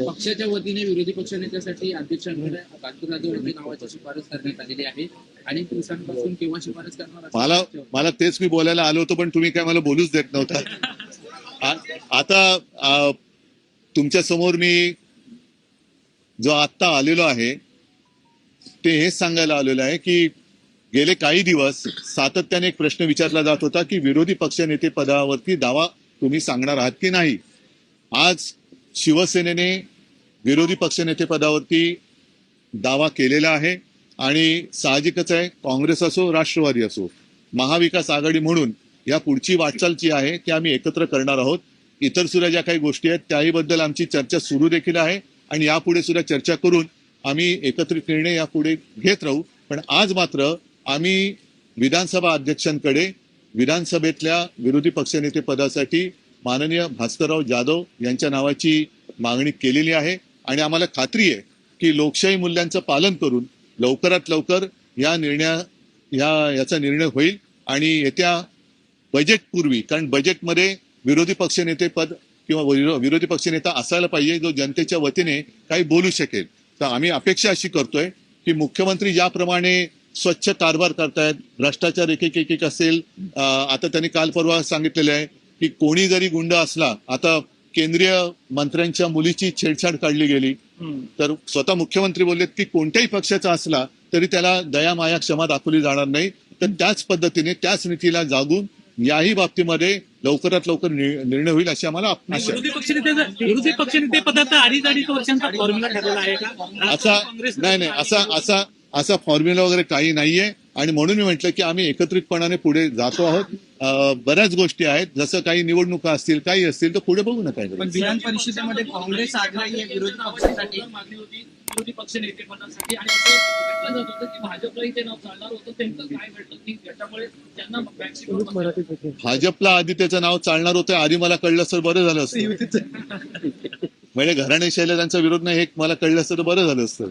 पक्षाच्या वतीने विरोधी पक्षनेत्यासाठी अध्यक्षांकडे वळवे नावाची शिफारस करण्यात आलेली आहे. अनेक दिवसांपासून केव्हा शिफारस करणार मला. मला तेच मी बोलायला आलो होतो पण तुम्ही काय मला बोलूच देत नव्हता. आता तुमच्यासमोर मी जो आत्ता आलेलो आहे ते हेच सांगायला आलेलो आहे की गेले काही दिवस सातत्याने एक प्रश्न विचारला जात होता की विरोधी पक्षनेते पदावरती दावा तुम्ही सांगणार आहात की नाही? आज शिवसेनेने विरोधी पक्षनेते पदावरती दावा केलेला आहे आणि साहजिकच आहे काँग्रेस असो राष्ट्रवादी असो महाविकास आघाडी म्हणून या पुढची वाटचाल जी आहे ती आम्ही एकत्र करणार आहोत. इतर सुद्धा ज्या काही गोष्टी आहेत त्याहीबद्दल आमची चर्चा सुरू देखील आहे आणि यापुढे सुद्धा चर्चा करून आम्ही एकत्रित निर्णय यापुढे घेत राहू. पण आज मात्र आम्ही विधानसभा अध्यक्षांकडे विधानसभेतल्या विरोधी पक्षनेते पदासाठी माननीय भास्करराव जाधव यांच्या नावाची मागणी केलेली आहे. आणि आम्हाला खात्री आहे की लोकशाही मूल्यांचं पालन करून लवकरात लवकर या निर्णया या याचा निर्णय होईल आणि येत्या बजेटपूर्वी कारण बजेटमध्ये विरोधी पक्षनेते पद किंवा विरोधी पक्षनेता असायला पाहिजे जो जनतेच्या वतीने काही बोलू शकेल. तर आम्ही अपेक्षा अशी करतोय की मुख्यमंत्री ज्याप्रमाणे स्वच्छ कारभार करतायत भ्रष्टाचार एक एक एक असेल आता त्यांनी काल परवा सांगितलेलं आहे की कोणी जरी गुंड असला आता केंद्रीय मंत्र्यांच्या मुलीची छेडछाड काढली गेली. तर स्वतः मुख्यमंत्री बोललेत की कोणत्याही पक्षाचा असला तरी त्याला दया माया क्षमा दाखवली जाणार नाही. तर त्याच पद्धतीने त्याच नीतीला जागून याही बाबतीमध्ये लवकरात लवकर निर्णय होईल अशी आम्हाला. विरोधी पक्षनेते अडीच अडीच वर्षांचा फॉर्म्युला ठरलेला आहे का? असा नाही नाही असा असा असा फॉर्म्युला वगैरे काही नाहीये. आणि म्हणून मी म्हटलं की आम्ही एकत्रितपणाने पुढे जातो आहोत. बऱ्याच गोष्टी आहेत. जसं काही निवडणुका असतील काही असतील तर पुढे बघू ना काय पण करायचं. विधान परिषदेमध्ये काँग्रेस आघाडी आहे विरोधी पक्षासाठी मागणी होती विरोधी पक्ष नेतेपदासाठी आणि असं म्हटलं जात होतं की भाजपलाही ते नाव चालणार होतं त्यांचं काय घडलं की त्याच्यामुळे त्यांना मॅक्सिमम भाजपला आधी त्याचं नाव चालणार होतं आधी मला कळलं असतं बरं झालं असतं. म्हणजे घराणेशाहीला त्यांचा विरोध नाही हे मला कळलं असतं तर बरं झालं असतं.